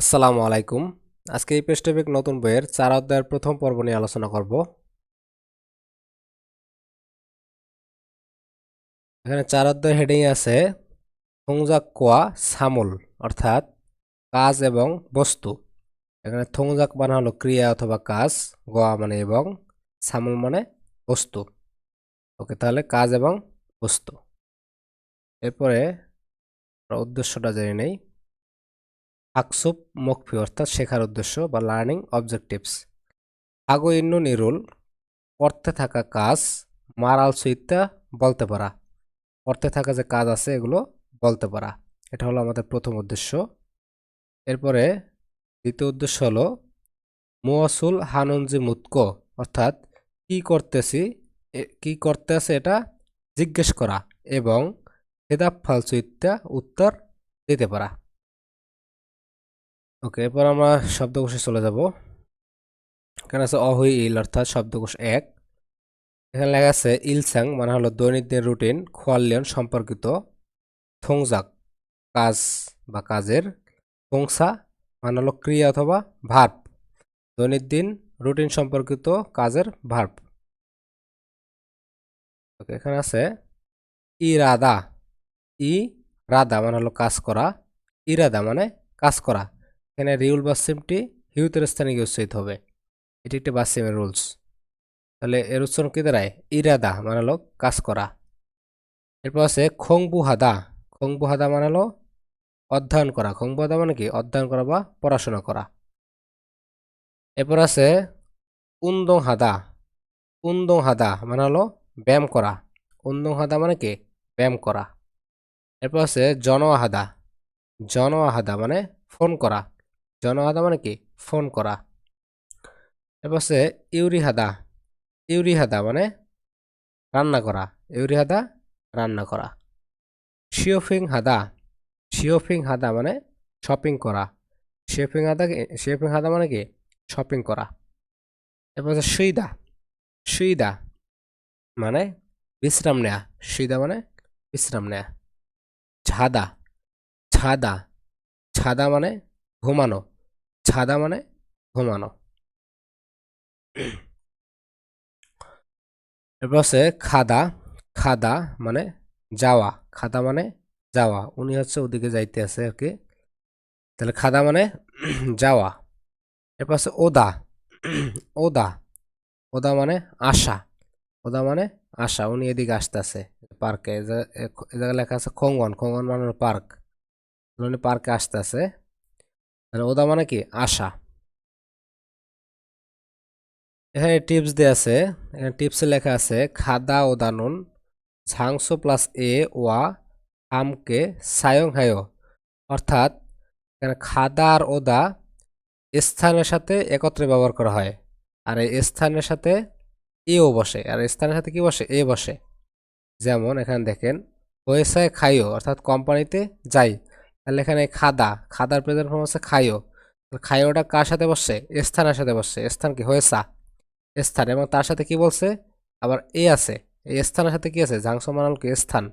আসসালামু আলাইকুম। আজকে এই পেস্টপিক নতুন বইয়ের চার অধ্যায়ের প্রথম পর্ব নিয়ে আলোচনা করব। এখানে চার অধ্যায় হেডিং আছে থংজাক কোয়া সামুল, অর্থাৎ কাজ এবং বস্তু। এখানে থংজাক মানে হলো ক্রিয়া অথবা কাজ, গোয়া মানে এবং সামুল মানে বস্তু। ওকে, তাহলে কাজ এবং বস্তু। এরপরে উদ্দেশ্যটা জেনে নেই। আকসুপ, মকফি অর্থাৎ শেখার উদ্দেশ্য বা লার্নিং অবজেক্টিভস আগো ইন্নু নিরুল করতে থাকা কাজ, মারাল সুইতা বলতে পারা। করতে থাকা যে কাজ আছে এগুলো বলতে পারা। এটা হলো আমাদের প্রথম উদ্দেশ্য। এরপরে দ্বিতীয় উদ্দেশ্য হলো মুয়াসুল হানুনজি মুতকো অর্থাৎ কি করতেছি কি করতে আছে এটা জিজ্ঞেস করা এবং হেদাব ফালসুইতা উত্তর দিতে পারা। ওকে, এরপর আমরা শব্দকোষে চলে যাব। এখানে আছে অহুই ইল অর্থাৎ শব্দকোষ এক। এখানে লেখা আছে ইলসাং মানে হলো দৈনন্দিন রুটিন খোয়ালিয়ন সম্পর্কিত, থংজাক, কাজ বা কাজের, থংসা মানে হলো ক্রিয়া অথবা ভার্ব। দৈনন্দিন রুটিন সম্পর্কিত কাজের ভার্ব। ওকে, এখানে আছে ইরাদা ই রাদা মানে হলো কাজ করা, ইরাদা মানে কাজ করা। এখানে রিউল বাসিমটি হিউতের স্থানে গিয়ে উচ্চারিত হবে। এটি একটি বাসিমের রুলস তাহলে এর উচ্চারণ কি দাঁড়ায়? ইরাদা মানে হলো কাজ করা। এরপর আছে খংবু হাদা খংবু হাদা মানে হলো অধ্যয়ন করা। খংবু হাদা মানে কি? অধ্যয়ন করা বা পড়াশোনা করা। এরপর আছে উন্দং হাদা উন্দং হাদা মানে হলো ব্যায়াম করা। উন্দং হাদা মানে কি? ব্যায়াম করা। এরপর আছে জনহাদা জনহাদা মানে ফোন করা। জনহাদা মানে কি? ফোন করা। এরপর আছে ইউরিহাদা। ইউরিহাদা মানে রান্না করা। ইউরিহাদা, রান্না করা। শিওফিং হাদা শিওফিং হাদা মানে শপিং করা। শিওফিং হাদা শিওফিং হাদা মানে কি? শপিং করা। এরপর আছে সুইদা। সুইদা মানে বিশ্রাম নেয়া। সুইদা মানে বিশ্রাম নেয়া। ছাদা ছাদা ছাদা মানে ঘুমানো। ছাদা মানে ঘুমানো। এরপর আছে খাদা। খাদা মানে যাওয়া। খাদা মানে যাওয়া। উনি হচ্ছে ওদিকে যাইতে আছে আর কি। তাহলে খাদা মানে যাওয়া। এরপর আছে ওদা। ওদা। ওদা মানে আশা। ওদা মানে আশা। উনি এদিকে আসতেছে পার্কে। এ জায়গায় লেখা আছে খঙ্গন। খঙ্গন মানে পার্ক। উনি পার্কে আসতেছে। তাহলে ওদা মানে কি? আশা। এখানে টিপস দেওয়া আছে। এখানে টিপসে লেখা আছে, খাদা ওদানুন ঝাংসো প্লাস এ, ওয়া, আমকে, সায়ং হায়। অর্থাৎ এখানে খাদা আর ওদা স্থানের সাথে একত্রে ব্যবহার করা হয়। আর এই স্থানের সাথে এও বসে। আর স্থানের সাথে কি বসে? এ বসে। যেমন এখানে দেখেন ওয়েসায় খাইও অর্থাৎ কোম্পানিতে যাই। তাহলে এখানে খাদা, খাদার প্রেজেন্ট ফর্ম হচ্ছে খাইও খাইওটা কার সাথে বসছে? স্থানের সাথে বসছে। স্থান কি? হয়েসা স্থান এবং তার সাথে কি বলছে? আবার এ আছে। এই স্থানের সাথে কি আছে? জাংশন মানাল কি? স্থান।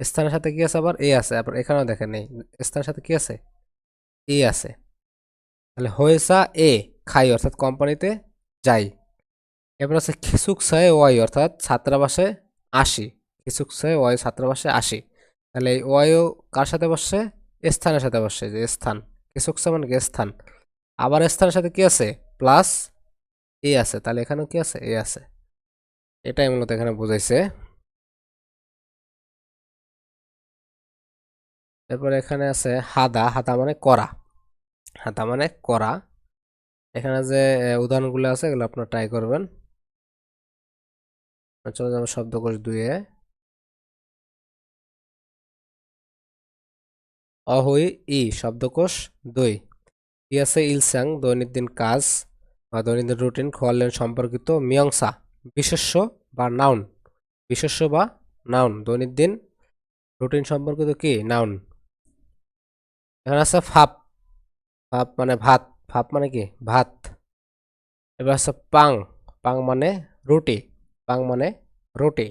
স্থানের সাথে কি আছে? আবার এ আছে। আবার এখানেও দেখেন নেই স্থানের সাথে কি আছে? এ আছে। তাহলে হয়েসা এ খাই অর্থাৎ কোম্পানিতে যাই। এবার আছে খিসুকসায় ওয়াই, অর্থাৎ ছাত্রাবাসে আসি খিসুকসায় ওয়াই, ছাত্রাবাসে আসি তাহলে এই ওয়াইও কার সাথে বসছে? স্থানের সাথে বসছে যে স্থান। খিসুকসা মানে কি স্থান। আবার স্থানের সাথে কি আছে? প্লাস এ আছে। তাহলে এখানেও কি আছে? এ আছে। এটাই মূলত এখানে বুঝাইছে। এরপর এখানে আছে হাদা। হাদা মানে করা। হাদা মানে করা। এখানে যে উদাহরণগুলো আছে, এগুলো আপনারা ট্রাই করবেন। চলে যাব শব্দকোষ দুয়ে অহই ই শব্দকোষ দুই। আছে ইলসাং দৈনন্দিন কাজ বা দৈনন্দিন রুটিন খোয়ালেন সম্পর্কিত মিয়ংসা, বিশেষ্য বা নাউন। বিশেষ্য বা নাউন, দৈনন্দিন রুটিন সম্পর্কিত কি? নাউন। এখানে আছে ফাপ ফাপ মানে ভাত। ফাপ মানে কি? ভাত। এবার আছে পাং। পাং মানে রুটি। পাং মানে রুটি।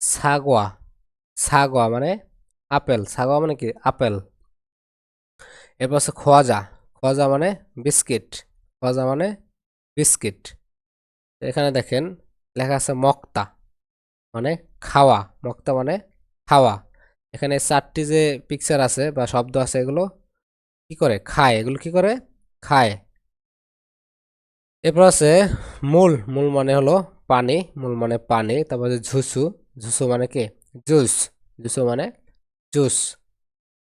সাগোয়া। সাগোয়া মানে আপেল সাগোয়া মানে কি? আপেল। এরপর আছে খোয়াজা। খোয়াজা মানে বিস্কিট। খোয়াজা মানে বিস্কিট। এখানে দেখেন, লেখা আছে মক্তা মানে খাওয়া। মক্তা মানে খাওয়া। এখানে চারটি যে পিকচার আছে বা শব্দ আছে, এগুলো কি করে? খায়। এগুলো কি করে? খায়। এরপর আছে মূল। মূল মানে হলো পানি। মূল মানে পানি। তারপর ঝুসু। ঝুসু মানে কি? জুস। জুসু মানে জুস।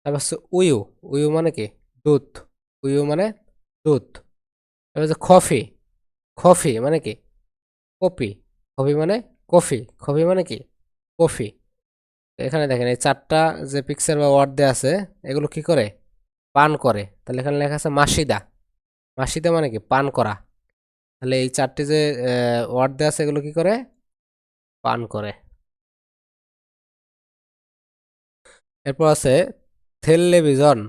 তারপর হচ্ছে উয়ু উয়ু মানে কি? দুধ। উয়ু মানে দুধ। তারপর হচ্ছে কফি। কফি মানে কি? কফি। কফি মানে কফি। কফি মানে কি? কফি। এখানে দেখেন, এই চারটা যে পিকচার বা ওয়ার্ড দেওয়া আছে, এগুলো কি করে? পান করে। তাহলে এখানে লেখা আছে মাসিদা। মাসিদা মানে কি? পান করা। তাহলে এই চারটি যে ওয়ার্ড দেওয়া আছে, এগুলো কি করে? পান করে। এরপর আছে টেলিভিশন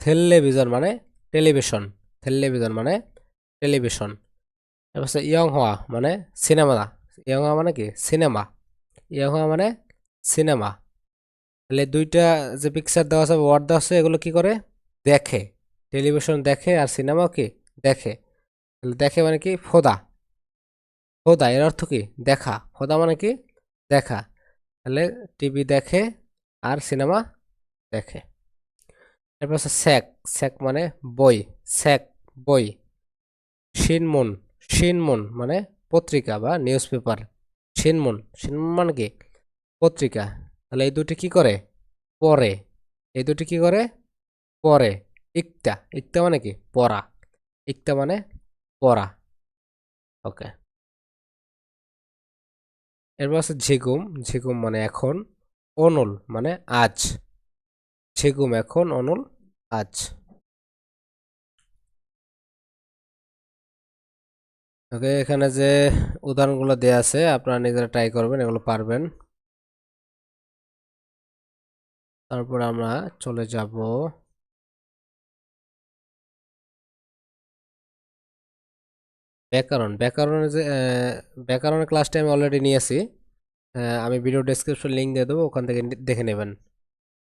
টেলিভিশন মানে টেলিভিশন টেলিভিশন মানে টেলিভিশন এরপর আছে ইয়ং হওয়া মানে সিনেমা ইয়ং হওয়া মানে কি? সিনেমা ইয়ং হওয়া মানে সিনেমা তাহলে দুইটা যে পিকচার দেওয়া আছে ওয়ার্ড দেওয়া আছে, এগুলো কি করে? দেখে। টেলিভিশন দেখে আর সিনেমাও কি? দেখে। তাহলে দেখে মানে কি? ফোদা। ফোদা, এর অর্থ কি? দেখা। ফোদা মানে কি? দেখা। তাহলে টিভি দেখে আর সিনেমা দেখে। এরপর হচ্ছে স্যাক স্যাক মানে বই, স্যাক বই। শিনমুন শিনমুন মানে পত্রিকা বা নিউজ পেপার শিনমুন শিনমুন মানে কি? পত্রিকা। তাহলে এই দুটি কি করে? পড়ে। এই দুটি কি করে? পড়ে। ইকটা ইকটা মানে কি? পড়া। ইকটা মানে পড়া। ওকে। এরপর আছে ঝিগুম ঝিগুম মানে এখন। অনুল মানে আজ। ঝিগুম এখন অনুল আজ। ওকে, এখানে যে উদাহরণগুলো দেয়া আছে, আপনারা নিজেরা ট্রাই করবেন, এগুলো পারবেন। তারপর আমরা চলে যাব। ব্যাকরণ। ব্যাকরণের যে ব্যাকরণের ক্লাসটা আমি অলরেডি নিয়েছি। আমি ভিডিও ডেসক্রিপশন লিঙ্ক দিয়ে দেবো, ওখান থেকে দেখে নেবেন।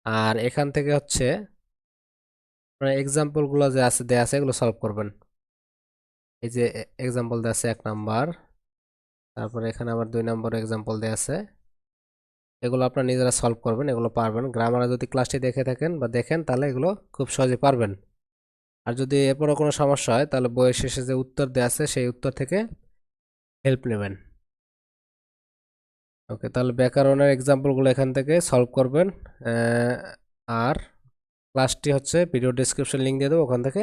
আর এখান থেকে হচ্ছে এক্সাম্পলগুলো যে আছে, দেয়া আছে, এগুলো সলভ করবেন। এই যে এক্সাম্পল দেওয়া আছে এক নাম্বার, তারপরে এখানে আবার দুই নম্বর এক্সাম্পল দেওয়া আছে। এগুলো আপনার নিজেরা সলভ করবেন, এগুলো পারবেন। গ্রামারে যদি ক্লাসটি দেখে থাকেন বা দেখেন, তাহলে এগুলো খুব সহজে পারবেন। আর যদি এরপরও কোনো সমস্যা হয়, তাহলে বইয়ের শেষে যে উত্তর দেওয়া আছে, সেই উত্তর থেকে হেল্প নেবেন। ওকে তাহলে ব্যাকরণের এক্সাম্পলগুলো এখান থেকে সলভ করবেন। আর ক্লাসটি হচ্ছে ভিডিও ডিসক্রিপশন লিঙ্ক দিয়ে দেবো, ওখান থেকে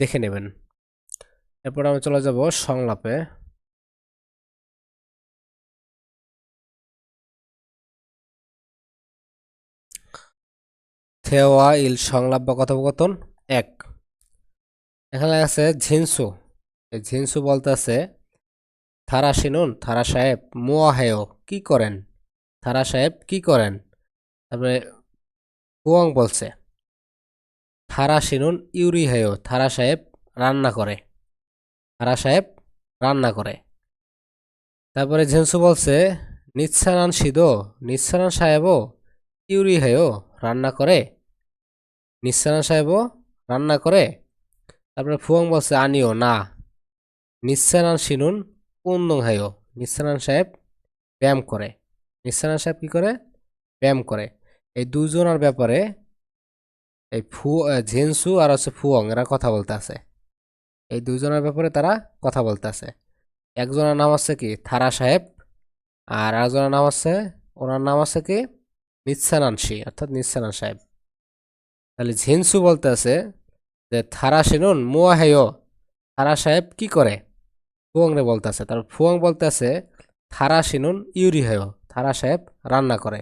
দেখে নেবেন। এরপর আমি চলে যাব সংলাপে। থেওয়া, ইল সংলাপ বা কথোপকথন এক। এখানে আছে ঝিনসু। ঝিনসু বলতে আছে থারা শিনুন থারা সাহেব, মুয়া হেয়, কি করেন? থারা সাহেব, কি করেন? তারপরে কুয়ং বলছে থারা শিনুন ইউরি হেয় থারা সাহেব রান্না করে থারা সাহেব রান্না করে। তারপরে ঝিনসু বলছে, নিচ্ছারান সিদো, নিচ্ছারান সাহেবও ইউরি হেয় রান্না করে নিঃসারান সাহেবও রান্না করে। তারপরে ফুয়ং বলছে, আনিও, না নিঃসারান শিনুন উন্দং হাইও নিঃসারান সাহেব ব্যায়াম করে। নিঃসারান সাহেব কি করে? ব্যায়াম করে। এই দুজনের ব্যাপারে এই ফু ঝেনসু আর হচ্ছে ফুয়ং, এরা কথা বলতে আছে। এই দুজনের ব্যাপারে তারা কথা বলতে আছে। একজনের নাম হচ্ছে কি? থারা সাহেব। আর একজনের নাম হচ্ছে, ওনার নাম আছে কি? নিঃসানানসি অর্থাৎ নিঃসানান সাহেব। তাহলে ঝিনসু বলতে আছে যে, থারা সেনুন, মুয়া হেয়। থারা সাহেব কি করে? ফুয়ংরে বলতে আছে তারপর ফুয়ং বলতে আছে থারা সিনুন ইউরি হেয়। থারা সাহেব রান্না করে।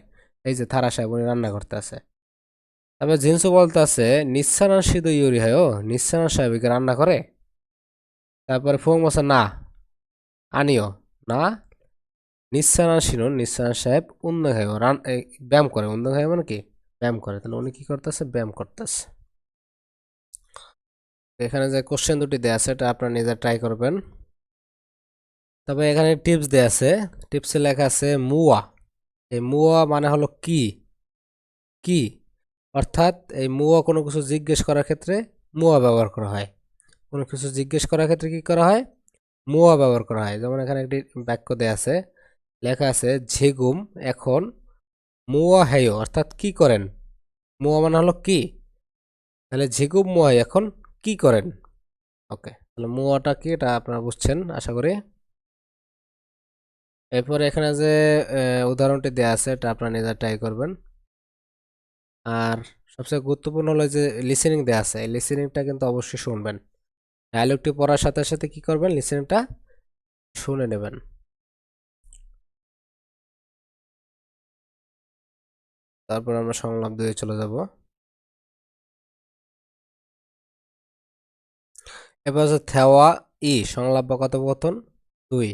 এই যে থারা সাহেব উনি রান্না করতে আছে তারপরে ঝিনসু বলতে আছে নিঃসানান সিধু ইউরি হেয়? নিঃসানান সাহেব রান্না করে? তারপরে ফুয়ং বলছে, না, আনিও। না? নিঃসানান সিনুন নিঃসানান সাহেব উন্দ হেয় রান ব্যায়াম করে। উন্দ হেয় মানে কি? ব্যায়াম করে। তাহলে উনি কি করতেছে? ব্যায়াম করতেছে। এখানে যে কোশ্চেন দুটি দেওয়া আছে, এটা আপনারা নিজে ট্রাই করবেন। তবে এখানে টিপস দেওয়া আছে। টিপসে লেখা আছে মুয়া। এই মুয়া মানে হলো কি? কি? অর্থাৎ এই মুয়া কোনো কিছু জিজ্ঞেস করার ক্ষেত্রে মুয়া ব্যবহার করা হয়। কোনো কিছু জিজ্ঞেস করার ক্ষেত্রে কি করা হয়? মুয়া ব্যবহার করা হয়। যেমন এখানে একটি বাক্য দেয়া আছে। লেখা আছে, ঝেগুম, এখন মুয়া হেয়। অর্থাৎ কি করেন? মুয়া মানে হলো কি? তাহলে ঝিগুম মুয়া এখন কি করেন? ওকে, তাহলে মুয়াটা কি? এটা আপনারা বুঝছেন, আশা করি। এরপরে এখানে যে উদাহরণটি দেয়া আছে, এটা আপনারা নিজে ট্রাই করবেন। আর সবচেয়ে গুরুত্বপূর্ণ হলো যে লিসেনিং দেওয়া আছে, এই লিসেনিংটা কিন্তু অবশ্যই শুনবেন। ডায়লগটি পড়ার সাথে সাথে কি করবেন লিসেনিংটা শুনে নেবেন। তারপর আমরা সংলাপ দিয়ে চলে যাব। এবার হচ্ছে থেওয়া ই, সংলাপ বা কথোপকথন দুই।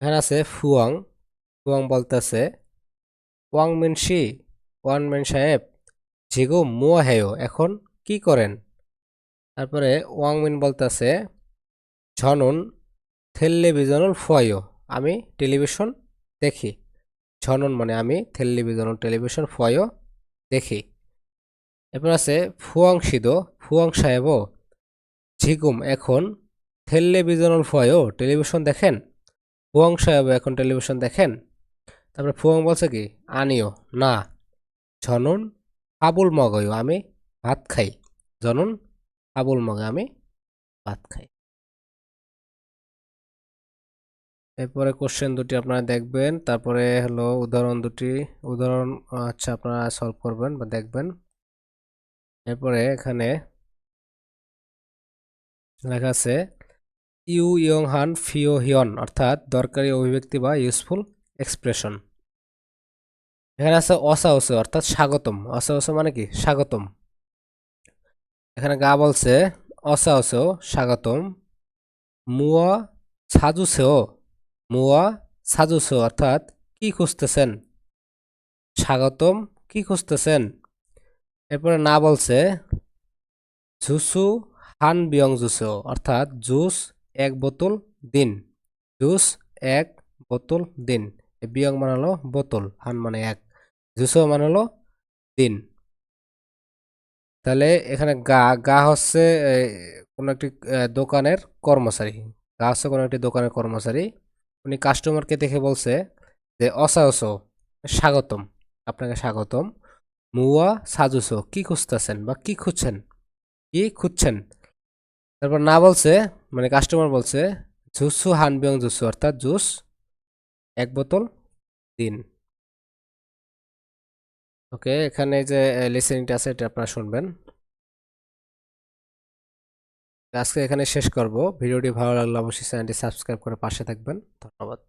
এখানে আছে ফুয়াং। ফুয়াং বলতেছে, ওয়াং মিনশি ওয়ান মেন সাহেব ঝিগু মুয়া হেয় এখন কি করেন? তারপরে ওয়াং মিন বলতেছে, ঝনুন, টেলিভিশনুল ফুয়াইও আমি টেলিভিশন দেখি। ঝনন মানে আমি টেলিভিশনুল, টেলিভিশন ফুয়াইও দেখি। এরপর আছে, ফুয়াং সিদো ফুয়াং সাহেবও ঝিগুম এখন টেলিভিশনুল ফুয়াইও টেলিভিশন দেখেন? ফুয়াং সাহেব এখন টেলিভিশন দেখেন? তারপরে ফুয়াং বলছে কি, আনিও, না ঝনুন আবুল মগয় আমি ভাত খাই, জনুন, আবুল মগে আমি ভাত খাই। এরপরে কোশ্চেন দুটি আপনারা দেখবেন, তারপরে হলো উদাহরণ দুটি, উদাহরণ আচ্ছা আপনারা সলভ করবেন বা দেখবেন। এরপরে এখানে লেখা আছে ইউ ইয়ং হান ফিও হিয়ন, অর্থাৎ দরকারি অভিব্যক্তি বা ইউজফুল এক্সপ্রেশন। এখানে আছে অসা ওসে অর্থাৎ স্বাগতম। অসা ওসে মানে কি? স্বাগতম। এখানে গা বলছে অসা ওসেও স্বাগতম। মুয়া সাজুসেও মুয়া সাজুসেও, অর্থাৎ কি খুঁজতেছেন? স্বাগতম, কি খুঁজতেছেন? এরপরে না বলছে ঝুসু হান বিয়ং জুসেও, অর্থাৎ জুস এক বোতল দিন। জুস এক বোতল দিন। বিয়ং মানে হলো বোতল, হান মানে এক। জুসও মানে হলো দিন। তাহলে এখানে গা গা হচ্ছে কোনো একটি দোকানের কর্মচারী। গা হচ্ছে কোনো একটি দোকানের কর্মচারী। উনি কাস্টমারকে দেখে বলছে যে অসাহস স্বাগতম, আপনাকে স্বাগতম। মুয়া সাজুসো কি খুঁজতেছেন বা কি খুঁজছেন? কি খুঁজছেন? তারপর না বলছে মানে কাস্টমার বলছে, জুসু হানবিয়ং জুসু অর্থাৎ জুস, এক বোতল দিন ওকে, এখানে যে লিসেনিংটা আছে, এটা আপনারা শুনবেন। আজকে এখানে শেষ করব। ভিডিওটি ভালো লাগলে অবশ্যই চ্যানেলটি সাবস্ক্রাইব করে পাশে থাকবেন। ধন্যবাদ।